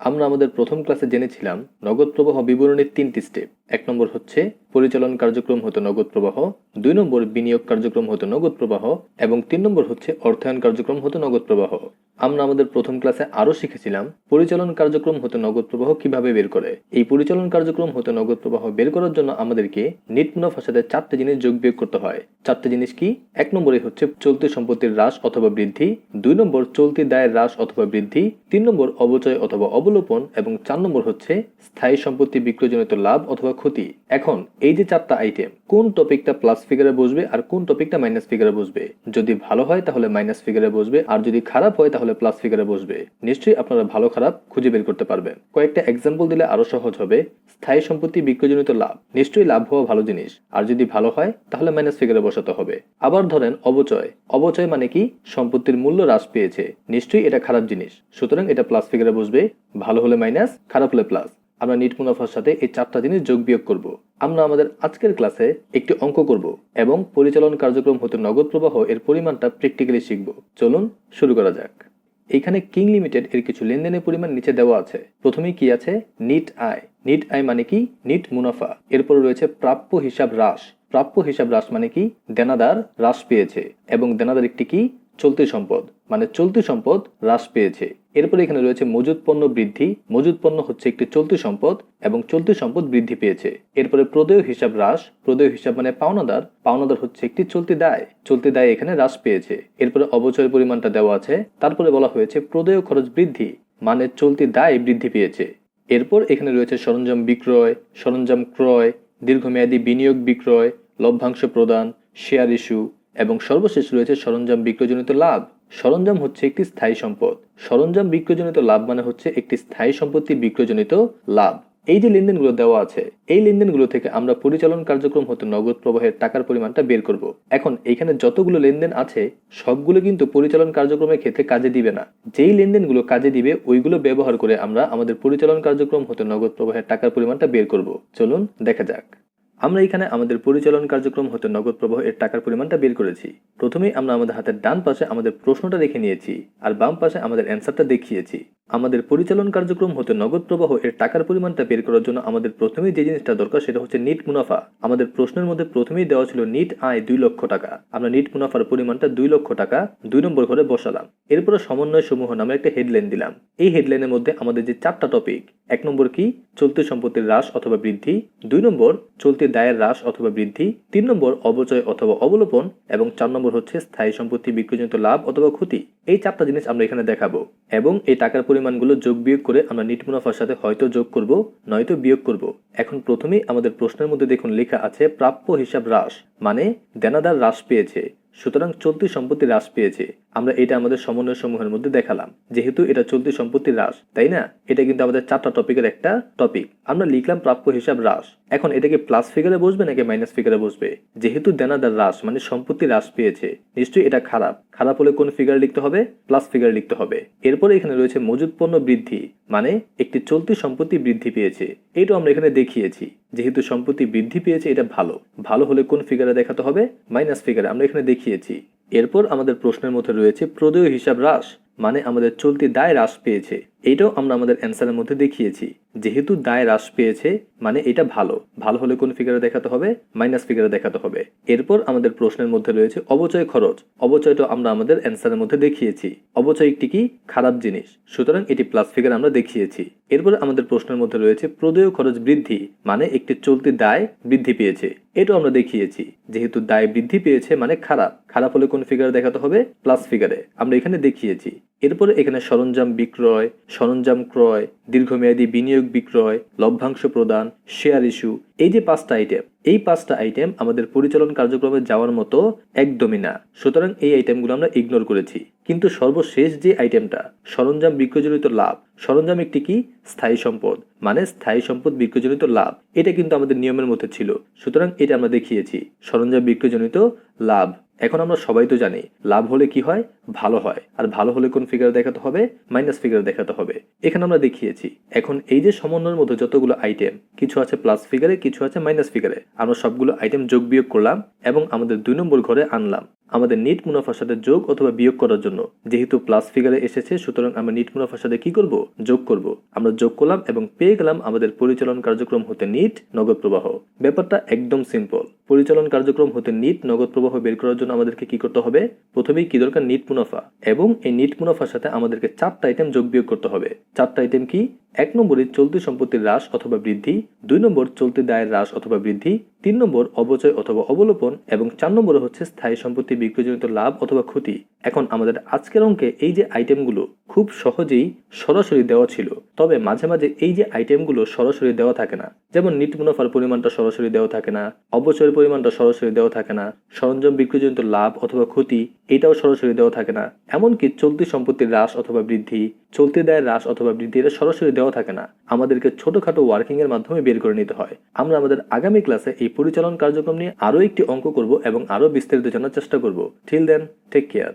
আমরা আমাদের প্রথম ক্লাসে জেনেছিলাম নগদ প্রবাহ বিবরণীর তিনটি স্টেপ এক নম্বর হচ্ছে, পরিচালন কার্যক্রম হতো নগদ প্রবাহ, দুই নম্বর বিনিয়োগ কার্যক্রম হতো নগদ প্রবাহ, এবং তিন নম্বর হচ্ছে, অর্থায়ন কার্যক্রম হতো নগদ প্রবাহ। আমরা আমাদের প্রথম ক্লাসে আরও শিখেছিলাম, পরিচালন কার্যক্রম হতে নগদ প্রবাহ কীভাবে বের করে। এই পরিচালন কার্যক্রম হতে নগদ প্রবাহ বের করার জন্য আমাদেরকে নিট মুনাফার সাথে চারটে জিনিস যোগ বিয়োগ করতে হয়। চারটে জিনিস কি? এক নম্বরে হচ্ছে, চলতি সম্পত্তির হ্রাস অথবা বৃদ্ধি, দুই নম্বর, চলতি দায়ের হ্রাস অথবা বৃদ্ধি, তিন নম্বর, অবচয় অথবা অবলোপন এবং চার নম্বর হচ্ছে স্থায়ী সম্পত্তি বিক্রয়জনিত লাভ অথবা ক্ষতি। এখন, এই যে চারটা আইটেম কোন টপিকটা প্লাস ফিগারে বসবে আর কোন টপিকটা মাইনাস ফিগারে বসবে? যদি ভালো হয় তাহলে মাইনাস ফিগারে বসবে, আর যদি খারাপ হয় তাহলে প্লাস ফিগারে বসবে। নিশ্চয়ই আপনারা ভালো খারাপ খুঁজে বের করতে পারবেন। কয়েকটা এক্সাম্পল দিলে আরও সহজ হবে, স্থায়ী সম্পত্তি, বিক্রয়জনিত লাভ। নিশ্চয়ই লাভ হওয়া ভালো জিনিস। আর যদি ভালো হয়, তাহলে মাইনাস ফিগারে বসাতে হবে। আবার ধরেন অবচয়। অবচয় মানে কি? সম্পত্তির মূল্য হ্রাস পেয়েছে। নিশ্চয়ই এটা খারাপ জিনিস। সুতরাং এটা প্লাস ফিগারে বসবে। ভালো হলে মাইনাস খারাপ হলে প্লাস আমরা নিট মুনাফার সাথে এই চারটা জিনিস যোগ বিয়োগ করব। আমরা আমাদের আজকের ক্লাসে একটি অঙ্ক করব এবং পরিচালন কার্যক্রম হতে নগদ প্রবাহ এর পরিমাণটা প্র্যাকটিক্যালি শিখব। চলুন শুরু করা যাক। এখানে কিং লিমিটেড এর কিছু লেনদেনের পরিমাণ নিচে দেওয়া আছে। প্রথমেই কি আছে? নিট আয়। নিট আয় মানে কি? নিট মুনাফা। এরপর রয়েছে প্রাপ্য হিসাব হ্রাস। প্রাপ্য হিসাব হ্রাস মানে কি? দেনাদার হ্রাস পেয়েছে এবং দেনাদার একটি কি? চলতি সম্পদ। মানে চলতি সম্পদ হ্রাস পেয়েছে। এরপরে এখানে রয়েছে মজুদ পণ্য বৃদ্ধি। মজুদ পণ্য হচ্ছে একটি চলতি সম্পদ এবং চলতি সম্পদ বৃদ্ধি পেয়েছে। এরপরে প্রদেয় হিসাব হ্রাস। প্রদেয় হিসাব মানে পাওনাদার। পাওনাদার হচ্ছে একটি চলতি দায়। চলতি দায় এখানে হ্রাস পেয়েছে। এরপরে অবচয় পরিমাণটা দেওয়া আছে। তারপরে বলা হয়েছে প্রদেয় খরচ বৃদ্ধি মানে চলতি দায় বৃদ্ধি পেয়েছে। এরপর এখানে রয়েছে সরঞ্জাম বিক্রয়, সরঞ্জাম ক্রয়, দীর্ঘমেয়াদী বিনিয়োগ বিক্রয়, লভ্যাংশ প্রদান শেয়ার ইস্যু এবং সর্বশেষ রয়েছে সরঞ্জাম বিক্রয়জনিত লাভ। সরঞ্জাম হচ্ছে একটি স্থায়ী সম্পদ। সরঞ্জাম বিক্রয়জনিত লাভ মানে হচ্ছে একটি স্থায়ী সম্পত্তি বিক্রয়জনিত লাভ। এই যে লেনদেনগুলো দেওয়া আছে, এই লেনদেনগুলো থেকে আমরা পরিচালন কার্যক্রম হতে নগদ প্রবাহের টাকার পরিমাণটা বের করব। এখন এখানে যতগুলো লেনদেন আছে, সবগুলো কিন্তু পরিচালন কার্যক্রমের ক্ষেত্রে কাজে দিবে না। যেই লেনদেনগুলো কাজে দিবে, ওইগুলো ব্যবহার করে আমরা আমাদের পরিচালন কার্যক্রম হতে নগদ প্রবাহের টাকার পরিমাণটা বের করব। চলুন দেখা যাক। আমরা এখানে আমাদের পরিচালন কার্যক্রম হতে নগদ প্রবাহ এর টাকার পরিমাণটা বের করেছি। প্রথমেই আমরা আমাদের হাতের ডান পাশে আমাদের প্রশ্নটা দেখে নিয়েছি, আর বাম পাশে আমাদের অ্যান্সারটা দেখিয়েছি। আমাদের পরিচালন কার্যক্রম হতে নগদ প্রবাহ এর টাকার পরিমাণটা বের করার জন্য আমাদের প্রথমেই যে জিনিসটা দরকার সেটা হচ্ছে নিট মুনাফা। আমাদের প্রশ্নের মধ্যে প্রথমেই দেওয়া ছিল নিট আয় দুই লক্ষ টাকা। আমরা নিট মুনাফার পরিমাণটা দুই লক্ষ টাকা দুই নম্বর ঘরে বসালাম। এরপরে সমন্বয় সমূহ নামে একটা হেডলাইন দিলাম। এই হেডলাইনের মধ্যে আমাদের যে চারটা টপিক এক নম্বর কি? চলতি সম্পত্তির হ্রাস অথবা বৃদ্ধি, দুই নম্বর চলতি দায়ের হ্রাস অথবা বৃদ্ধি, তিন নম্বর অবচয় অথবা অবলোপন, এবং চার নম্বর হচ্ছে স্থায়ী সম্পত্তি বিক্রয়জনিত লাভ অথবা ক্ষতি। এই চারটা জিনিস আমরা এখানে দেখাবো। এবং এই টাকার পরিমাণগুলো যোগ বিয়োগ করে আমরা নিট মুনাফার সাথে হয়তো যোগ করব, নয়তো বিয়োগ করব। এখন প্রথমেই আমাদের প্রশ্নের মধ্যে দেখুন লেখা আছে, প্রাপ্য হিসাব হ্রাস মানে দেনাদার হ্রাস পেয়েছে। সুতরাং চলতি সম্পত্তি হ্রাস পেয়েছে। আমরা এটা আমাদের সমন্বয় সমূহের মধ্যে দেখালাম। যেহেতু এটা চলতি সম্পত্তি হ্রাস, তাই না? এটা কিন্তু আমাদের চারটা টপিকের একটা টপিক। আমরা লিখলাম প্রাপ্য হিসাব হ্রাস। এখন এটাকে প্লাস ফিগারে বসবে নাকি মাইনাস ফিগারে বসবে? যেহেতু দেনাদার হ্রাস মানে সম্পত্তি হ্রাস পেয়েছে, নিশ্চয়ই এটা খারাপ। খারাপ হলে কোন ফিগার লিখতে হবে? প্লাস ফিগার লিখতে হবে। এরপরে এখানে রয়েছে মজুদ পণ্য বৃদ্ধি মানে একটি চলতি সম্পত্তি বৃদ্ধি পেয়েছে। এইটাও আমরা এখানে দেখিয়েছি। যেহেতু সম্পত্তি বৃদ্ধি পেয়েছে, এটা ভালো। ভালো হলে কোন ফিগারে দেখাতে হবে? মাইনাস ফিগারে আমরা এখানে দেখিয়েছি। এরপর আমাদের প্রশ্নের মধ্যে রয়েছে প্রদেয় হিসাব হ্রাস মানে আমাদের চলতি দায় হ্রাস পেয়েছে। এইটাও আমরা আমাদের অ্যান্সারের মধ্যে দেখিয়েছি। যেহেতু দায় হ্রাস পেয়েছে মানে এটা ভালো। ভালো হলে কোন ফিগারে দেখাতে হবে? মাইনাস ফিগারে দেখাতে হবে। এরপর আমাদের প্রশ্নের মধ্যে রয়েছে অবচয় খরচ। অবচয়টা আমরা আমাদের অ্যান্সারের মধ্যে দেখিয়েছি। অবচয় একটি কি? খারাপ জিনিস। সুতরাং এটি প্লাস ফিগার আমরা দেখিয়েছি। এরপর আমাদের প্রশ্নের মধ্যে রয়েছে প্রদেয় খরচ বৃদ্ধি মানে একটি চলতি দায় বৃদ্ধি পেয়েছে। এটাও আমরা দেখিয়েছি। যেহেতু দায় বৃদ্ধি পেয়েছে মানে খারাপ। খারাপ হলে কোন ফিগারে দেখাতে হবে? প্লাস ফিগারে আমরা এখানে দেখিয়েছি। এরপরে এখানে সরঞ্জাম বিক্রয় সরঞ্জাম ক্রয়, দীর্ঘমেয়াদী বিনিয়োগ বিক্রয়, লভ্যাংশ প্রদান শেয়ার ইস্যু এই যে পাঁচটা আইটেম এই পাঁচটা আইটেম আমাদের পরিচালন কার্যক্রমে যাওয়ার মতো একদমই না। সুতরাং এই আইটেমগুলো আমরা ইগনোর করেছি। কিন্তু সর্বশেষ যে আইটেমটা সরঞ্জাম বিক্রয়জনিত লাভ, সরঞ্জাম একটি কি? স্থায়ী সম্পদ। মানে স্থায়ী সম্পদ বিক্রয়জনিত লাভ। এটা কিন্তু আমাদের নিয়মের মধ্যে ছিল। সুতরাং এটা আমরা দেখিয়েছি। সরঞ্জাম বিক্রয়জনিত লাভ। এখন আমরা সবাই তো জানি, লাভ হলে কি হয়? ভালো হয়। আর ভালো হলে কোন ফিগার দেখাতে হবে? মাইনাস ফিগার দেখাতে হবে। এখানে আমরা দেখিয়েছি, এখন এই যে সমন্বয়ের মধ্যে যতগুলো আইটেম কিছু আছে প্লাস ফিগারে কিছু আছে মাইনাস ফিগারে আমরা সবগুলো আইটেম যোগ বিয়োগ করলাম এবং আমাদের দুই নম্বর ঘরে আনলাম। আমাদের নিট মুনাফার সাথে যোগ অথবা বিয়োগ করার জন্য। যেহেতু প্লাস ফিগারে এসেছে, সুতরাং আমরা নিট মুনাফার সাথে কি করব? যোগ করব। আমরা যোগ করলাম এবং পেয়ে গেলাম আমাদের পরিচালন কার্যক্রম হতে নিট, নগদ প্রবাহ। ব্যাপারটা একদম সিম্পল পরিচালন কার্যক্রম হতে নিট, নগদ প্রবাহ বের করার জন্য আমাদেরকে কি করতে হবে? প্রথমেই কি দরকার? নিট মুনাফা। এবং এই নিট মুনাফার সাথে আমাদেরকে চারটা আইটেম যোগ বিয়োগ করতে হবে। চারটা আইটেম কি? এক নম্বরে চলতি সম্পত্তির হ্রাস অথবা বৃদ্ধি, দুই নম্বর চলতি দায়ের হ্রাস অথবা বৃদ্ধি তিন নম্বর অবচয় অথবা অবলোপন এবং চার নম্বরে হচ্ছে স্থায়ী সম্পত্তি বিক্রয়জনিত লাভ অথবা ক্ষতি। এখন আমাদের আজকের অঙ্কে এই যে আইটেমগুলো খুব সহজেই সরাসরি দেওয়া ছিল, তবে মাঝে মাঝে এই যে আইটেমগুলো সরাসরি দেওয়া থাকে না, যেমন নিট মুনাফার পরিমাণটা সরাসরি দেওয়া থাকে না অবচয়ের পরিমাণটা সরাসরি দেওয়া থাকে না, সরঞ্জাম বিক্রিজনিত লাভ অথবা ক্ষতি এটাও সরাসরি দেওয়া থাকে না, এমনকি চলতি সম্পত্তির হ্রাস অথবা বৃদ্ধি, চলতি দায়ের হ্রাস অথবা বৃদ্ধি এটা সরাসরি দেওয়া থাকে না, আমাদেরকে ছোটখাটো ওয়ার্কিং এর মাধ্যমে বের করে নিতে হয়। আমরা আমাদের আগামী ক্লাসে এই পরিচালন কার্যক্রম নিয়ে আরও একটি অঙ্ক করব এবং আরও বিস্তারিত জানার চেষ্টা করব। Till then take care